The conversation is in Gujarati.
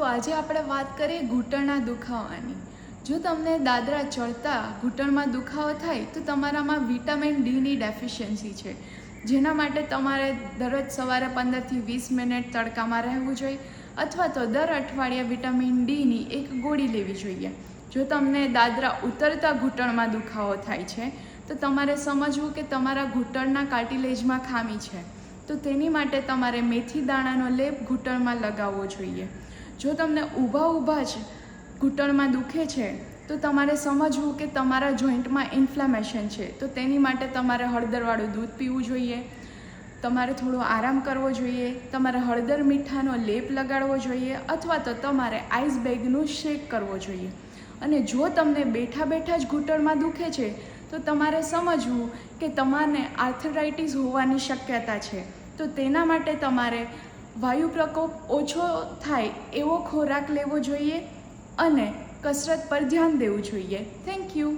તો આજે આપણે વાત કરીએ ઘૂંટણના દુખાવાની. જો તમને દાદરા ચડતા ઘૂંટણમાં દુખાવો થાય, તો તમારામાં વિટામિન ડીની ડેફિશિયન્સી છે. જેના માટે તમારે દરરોજ સવારે પંદરથી વીસ મિનિટ તડકામાં રહેવું જોઈએ, અથવા તો દર અઠવાડિયે વિટામિન ડીની એક ગોળી લેવી જોઈએ. જો તમને દાદરા ઉતરતા ઘૂંટણમાં દુખાવો થાય છે, તો તમારે સમજવું કે તમારા ઘૂંટણના કાર્ટિલેજમાં ખામી છે. તો તેની માટે તમારે મેથી દાણાનો લેપ ઘૂંટણમાં લગાવવો જોઈએ. જો તમને ઊભા ઊભા જ ઘૂંટણમાં દુખે છે, તો તમારે સમજવું કે તમારા જોઈન્ટમાં ઇન્ફ્લેમેશન છે. તો તેની માટે તમારે હળદરવાળું દૂધ પીવું જોઈએ. તમારે થોડો આરામ કરવો જોઈએ. તમારે હળદર મીઠાનો લેપ લગાડવો જોઈએ અથવા તો તમારે આઈસ બેગનું શેક કરવો જોઈએ. અને જો તમને બેઠા બેઠા જ ઘૂંટણમાં દુખે છે, તો તમારે સમજવું કે તમારે આર્થરાઇટિસ હોવાની શક્યતા છે. તો તેના માટે તમારે વાયુ પ્રકોપ ઓછો થાય એવો ખોરાક લેવો જોઈએ અને કસરત પર ધ્યાન દેવું જોઈએ. Thank you